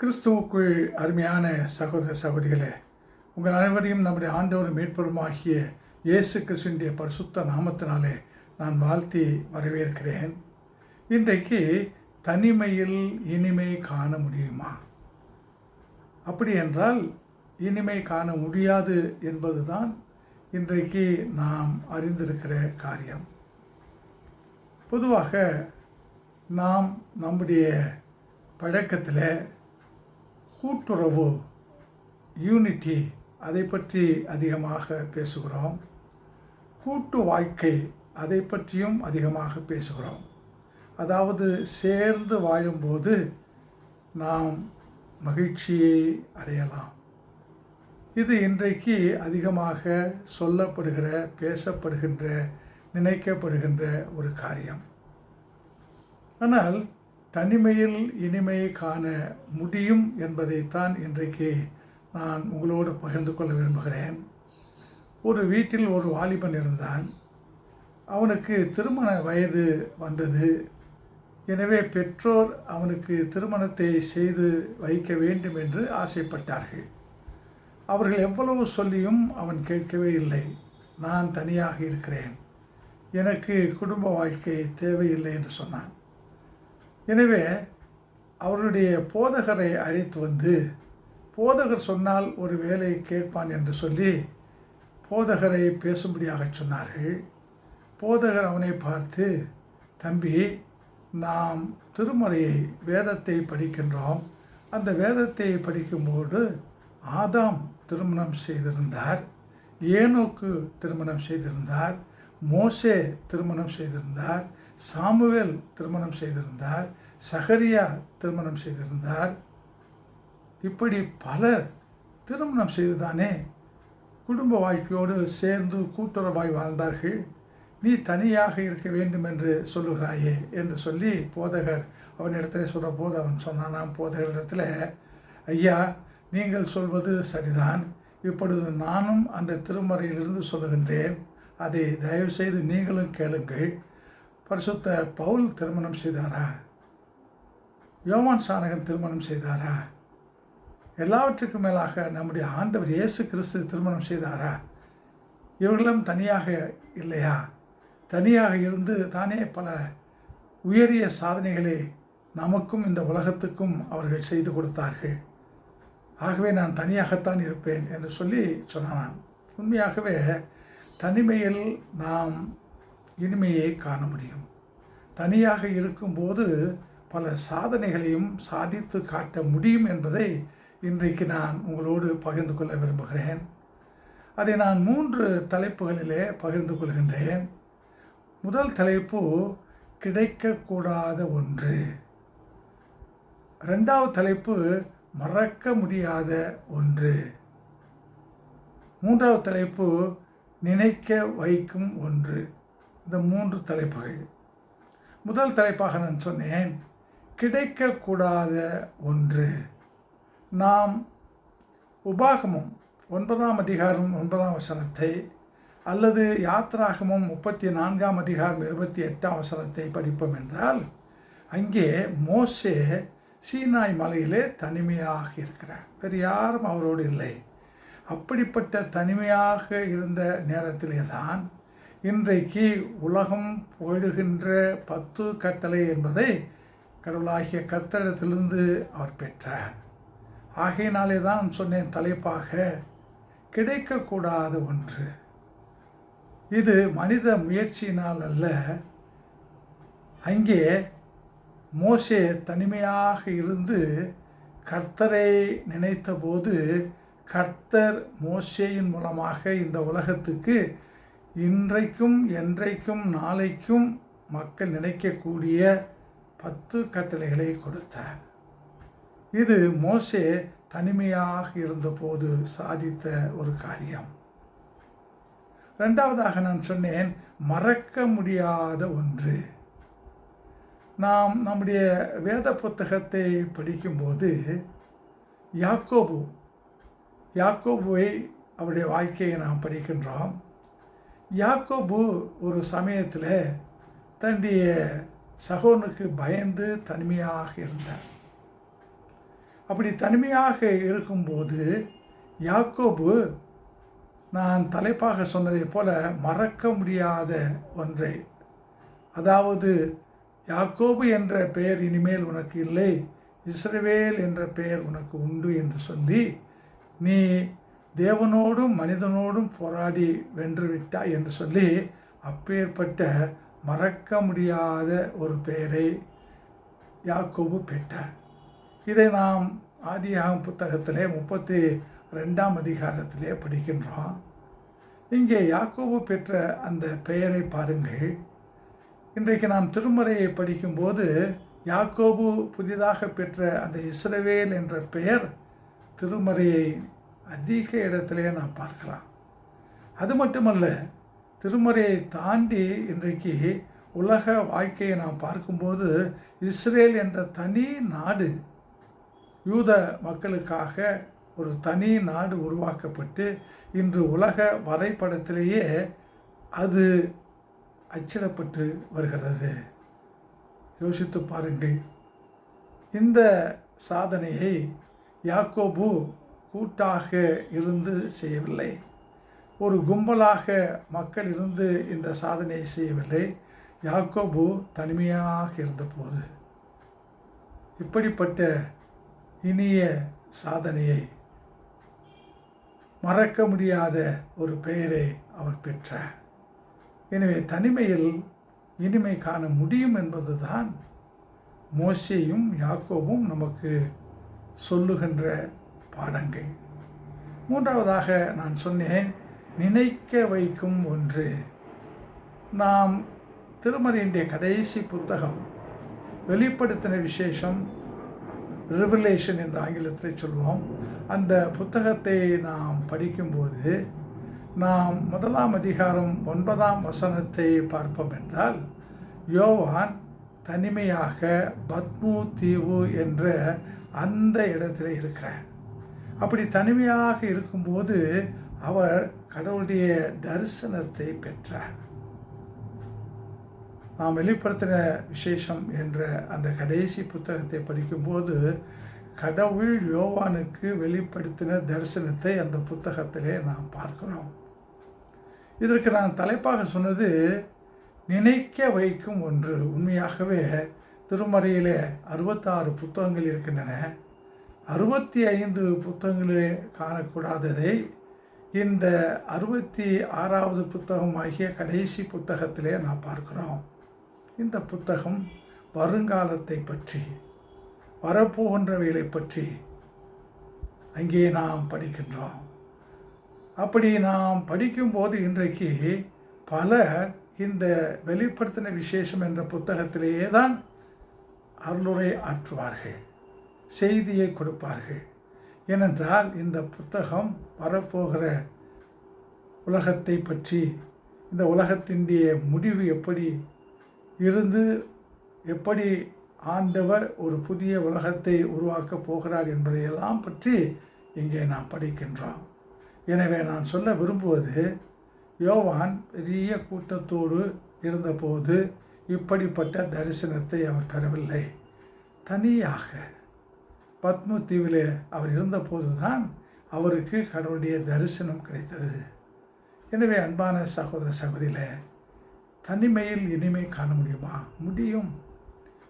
கிறிஸ்துவுக்குள் அருமையான சகோதர சகோதரிகளே உங்கள் அனைவரையும் நம்முடைய ஆண்டவர் மீட்பருமாகிய இயேசு கிறிஸ்துவினுடைய பரிசுத்த நாமத்தினாலே நான் வாழ்த்தி வரவேற்கிறேன். இன்றைக்கு தனிமையில் இனிமை காண முடியுமா? அப்படி என்றால் இனிமை காண முடியாது என்பதுதான் இன்றைக்கு நாம் அறிந்திருக்கிற காரியம். பொதுவாக நாம் நம்முடைய பழக்கத்தில் கூட்டுறவு யூனிட்டி அதை பற்றி அதிகமாக பேசுகிறோம். கூட்டு வாழ்க்கை அதை பற்றியும் அதிகமாக பேசுகிறோம். அதாவது சேர்ந்து வாழும்போது நாம் மகிழ்ச்சியை அடையலாம். இது இன்றைக்கு அதிகமாக சொல்லப்படுகிற பேசப்படுகின்ற நினைக்கப்படுகின்ற ஒரு காரியம். ஆனால் தனிமையில் இனிமையை காண முடியும் என்பதைத்தான் இன்றைக்கு நான் உங்களோடு பகிர்ந்து கொள்ள விரும்புகிறேன். ஒரு வீட்டில் ஒரு வாலிபன் இருந்தான். அவனுக்கு திருமண வயது வந்தது. எனவே பெற்றோர் அவனுக்கு திருமணத்தை செய்து வைக்க வேண்டும் என்று ஆசைப்பட்டார்கள். அவர்கள் எவ்வளவு சொல்லியும் அவன் கேட்கவே இல்லை. நான் தனியாக இருக்கிறேன். எனக்கு குடும்ப வாழ்க்கை தேவையில்லை என்று சொன்னான். எனவே அவருடைய போதகரை அழைத்து வந்து போதகர் சொன்னால் ஒரு வேலை கேட்பான் என்று சொல்லி போதகரை பேசும்படியாக சொன்னார்கள். போதகர் அவனை பார்த்து தம்பி நாம் திருமறையை வேதத்தை படிக்கின்றோம். அந்த வேதத்தை படிக்கும்போது ஆதாம் திருமணம் செய்திருந்தார் ஏனோக்கு திருமணம் செய்திருந்தார் மோசே திருமணம் செய்திருந்தார் சாமுவேல் திருமணம் செய்திருந்தார் சகரியா திருமணம் செய்திருந்தார். இப்படி பலர் திருமணம் செய்துதானே குடும்ப வாழ்க்கையோடு சேர்ந்து கூட்டுறவாய் வாழ்ந்தார்கள். நீ தனியாக இருக்க வேண்டும் என்று சொல்லுகிறாயே என்று சொல்லி போதகர் அவனிடத்தில் சொல்கிற போது அவன் சொன்னானாம் போதகரிடத்தில் ஐயா நீங்கள் சொல்வது சரிதான். இப்பொழுது நானும் அந்த திருமறையிலிருந்து சொல்லுகின்றேன். அதை தயவுசெய்து நீங்களும் கேளுங்கள். பரிசுத்த பவுல் திருமணம் செய்தாரா? யோவான் சாணகன் திருமணம் செய்தாரா? எல்லாவற்றுக்கும் மேலாக நம்முடைய ஆண்டவர் இயேசு கிறிஸ்து திருமணம் செய்தாரா? இவர்களும் தனியாக இல்லையா? தனியாக இருந்து தானே பல உயரிய சாதனைகளை நமக்கும் இந்த உலகத்துக்கும் அவர்கள் செய்து கொடுத்தார்கள். ஆகவே நான் தனியாகத்தான் இருப்பேன் என்று சொல்லி சொன்னான். உண்மையாகவே தனிமையில் நாம் இனிமையை காண முடியும். தனியாக இருக்கும்போது பல சாதனைகளையும் சாதித்து காட்ட முடியும் என்பதை இன்றைக்கு நான் உங்களோடு பகிர்ந்து கொள்ள விரும்புகிறேன். அதை நான் மூன்று தலைப்புகளிலே பகிர்ந்து கொள்கின்றேன். முதல் தலைப்பு கிடைக்கக்கூடாத ஒன்று. ரெண்டாவது தலைப்பு மறக்க முடியாத ஒன்று. மூன்றாவது தலைப்பு நினைக்க வைக்கும் ஒன்று. இந்த மூன்று தலைப்புகள். முதல் தலைப்பாக நான் சொன்னேன் கிடைக்கக்கூடாத ஒன்று. நாம் உபாகமும் ஒன்பதாம் அதிகாரம் ஒன்பதாம் வசனத்தை அல்லது யாத்ராகமும் முப்பத்தி நான்காம் அதிகாரம் இருபத்தி எட்டாம் வசனத்தை படிப்போம் என்றால் அங்கே மோசே சீனாய் மலையிலே தனிமையாக இருக்கிறார். வேறு யாரும் அவரோடு இல்லை. அப்படிப்பட்ட தனிமையாக இருந்த நேரத்திலே தான் இன்றைக்கு உலகம் போயிடுகின்ற பத்து கட்டளை என்பதை கடவுளாகிய கத்தரிடத்திலிருந்து அவர் பெற்றார். ஆகையினாலே தான் சொன்னேன் தலைப்பாக கிடைக்கக்கூடாத ஒன்று. இது மனித முயற்சியினால் அல்ல. அங்கே மோசே தனிமையாக இருந்து கர்த்தரை நினைத்தபோது கர்த்தர் மோசேயின் மூலமாக இந்த உலகத்துக்கு இன்றைக்கும் என்றைக்கும் நாளைக்கும் மக்கள் நினைக்கக்கூடிய பத்து கட்டளைகளை கொடுத்தார். இது மோசே தனிமையாக இருந்தபோது சாதித்த ஒரு காரியம். ரெண்டாவதாக நான் சொன்னேன் மறக்க முடியாத ஒன்று. நாம் நம்முடைய வேத புத்தகத்தை படிக்கும்போது யாக்கோபு யாக்கோபுவை அவருடைய வாழ்க்கையை நாம் படிக்கின்றோம். யாக்கோபு ஒரு சமயத்தில் தன்னுடைய சகோனுக்கு பயந்து தனிமையாக இருந்தார். அப்படி தனிமையாக இருக்கும்போது யாக்கோபு நான் தலைப்பாக சொன்னதைப் போல மறக்க முடியாத ஒன்றை. அதாவது யாக்கோபு என்ற பெயர் இனிமேல் உனக்கு இல்லை இஸ்ரவேல் என்ற பெயர் உனக்கு உண்டு என்று சொல்லி நீ தேவனோடும் மனிதனோடும் போராடி வென்று விட்டாய் என்று சொல்லி அப்பேற்பட்ட மறக்க முடியாத ஒரு பெயரை யாக்கோபு பெற்றார். இதை நாம் ஆதியாகம் புத்தகத்திலே முப்பத்தி ரெண்டாம் அதிகாரத்திலே படிக்கின்றோம். இங்கே யாக்கோபு பெற்ற அந்த பெயரை பாருங்கள். இன்றைக்கு நாம் திருமறையை படிக்கும்போது யாக்கோபு புதிதாக பெற்ற அந்த இஸ்ரவேல் என்ற பெயர் திருமறையை அதிக இடத்திலே நாம் பார்க்கலாம். அது மட்டுமல்ல திருமறையை தாண்டி இன்றைக்கு உலக வாழ்க்கையை நாம் பார்க்கும்போது இஸ்ரேல் என்ற தனி நாடு யூத மக்களுக்காக ஒரு தனி நாடு உருவாக்கப்பட்டு இன்று உலக வரைபடத்திலேயே அது அச்சிடப்பட்டு வருகிறது. யோசித்து பாருங்கள். இந்த சாதனையை யாக்கோபு கூட்டாக இருந்து செய்யவில்லை. ஒரு கும்பலாக மக்கள் இருந்து இந்த சாதனையை செய்யவில்லை. யாக்கோபு தனிமையாக இருந்தபோது இப்படிப்பட்ட இனிய சாதனையை மறக்க முடியாத ஒரு பெயரை அவர் பெற்றார். எனவே தனிமையில் இனிமை காண முடியும் என்பதுதான் மோசையும் யாக்கோவும் நமக்கு சொல்லுகின்ற பாடங்கள் மூன்றாவதாக நான் சொன்னேன் நினைக்க வைக்கும் ஒன்று. நாம் திருமறையினுடைய கடைசி புத்தகம் வெளிப்படுத்தின விசேஷம் ரிவலேஷன் என்ற ஆங்கிலத்தில் சொல்வோம். அந்த புத்தகத்தை நாம் படிக்கும்போது நாம் முதலாம் அதிகாரம் ஒன்பதாம் வசனத்தை பார்ப்போம் என்றால் யோவான் தனிமையாக பத்மு தீவு என்ற அந்த இடத்துல இருக்கிறார். அப்படி தனிமையாக இருக்கும்போது அவர் கடவுளுடைய தரிசனத்தை பெற்றார். நாம் வெளிப்படுத்தின விசேஷம் என்ற அந்த கடைசி புத்தகத்தை படிக்கும்போது கடவுள் யோவானுக்கு வெளிப்படுத்தின தரிசனத்தை அந்த புத்தகத்திலே நாம் பார்க்கிறோம். இதற்கு நான் தலைப்பாக சொன்னது நினைக்க வைக்கும் ஒன்று. உண்மையாகவே திருமறையிலே அறுபத்தாறு புத்தகங்கள் இருக்கின்றன. அறுபத்தி ஐந்து புத்தகங்களே காணக்கூடாததை இந்த அறுபத்தி ஆறாவது புத்தகமாகிய கடைசி புத்தகத்திலே நாம் பார்க்கிறோம். இந்த புத்தகம் வருங்காலத்தை பற்றி வரப்போகின்றவைகளை பற்றி அங்கே நாம் படிக்கின்றோம். அப்படி நாம் படிக்கும்போது இன்றைக்கு பலர் இந்த வெளிப்படுத்தின விசேஷம் என்ற புத்தகத்திலேயே தான் அருளுரை ஆற்றுவார்கள். செய்தியை கொடுப்பார்கள். ஏனென்றால் இந்த புத்தகம் வரப்போகிற உலகத்தை பற்றி இந்த உலகத்தினுடைய முடிவு எப்படி இருந்து எப்படி ஆண்டவர் ஒரு புதிய உலகத்தை உருவாக்கப் போகிறார் என்பதையெல்லாம் பற்றி இங்கே நாம் படிக்கின்றோம். எனவே நான் சொல்ல விரும்புவது யோவான் பெரிய கூட்டத்தோடு இருந்தபோது இப்படிப்பட்ட தரிசனத்தை அவர் பெறவில்லை. தனியாக பத்ம தீவிலே அவர் இருந்தபோது தான் அவருக்கு கடவுளுடைய தரிசனம் கிடைத்தது. எனவே அன்பான சகோதர சகோதரியில் தனிமையில் இனிமை காண முடியுமா? முடியும்.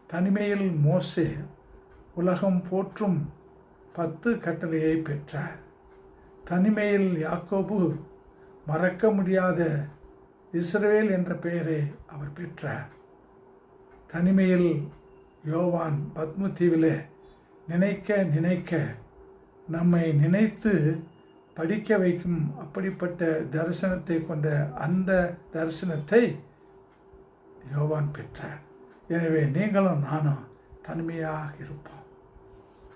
தனிமையில் மோசே உலகம் போற்றும் பத்து கட்டளையை பெற்றார். தனிமையில் யாக்கோபு மறக்க முடியாத இஸ்ரேல் என்ற பெயரை அவர் பெற்றார். தனிமையில் யோவான் பத்ம தீவிலே நினைக்க நினைக்க நம்மை நினைத்து படிக்க வைக்கும் அப்படிப்பட்ட தரிசனத்தை கொண்ட அந்த தரிசனத்தை யோவான் பெற்றார். எனவே நீங்களும் நானும் தனிமையாக இருப்போம்.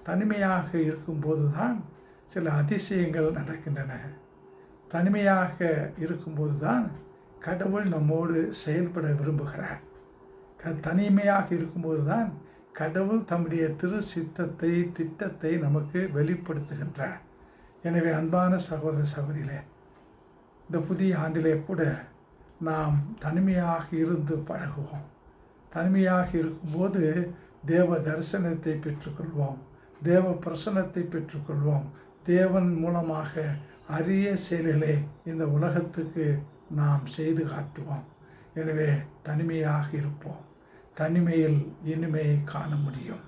தனிமையாக இருக்கும்போது தான் சில அதிசயங்கள் நடக்கின்றன. தனிமையாக இருக்கும்போது தான் கடவுள் நம்மோடு செயல்பட விரும்புகிறார். க தனிமையாக இருக்கும்போது தான் கடவுள் தம்முடைய திரு சித்தத்தை திட்டத்தை நமக்கு வெளிப்படுத்துகின்றார். எனவே அன்பான சகோதர சகோதரிகளே இந்த புதிய ஆண்டிலே கூட நாம் தனிமையாக இருந்து பழகுவோம். தனிமையாக இருக்கும்போது தேவ தரிசனத்தை பெற்றுக்கொள்வோம் தேவ பிரசனத்தை பெற்றுக்கொள்வோம். தேவன் மூலமாக அரிய செயல்களை இந்த உலகத்துக்கு நாம் செய்து காட்டுவோம். எனவே தனிமையாக இருப்போம். தனிமையில் இனிமையை காண முடியும்.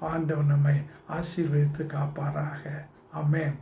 ஆண்டவர் நம்மை ஆசீர்வதித்து காப்பாராக. அமேன்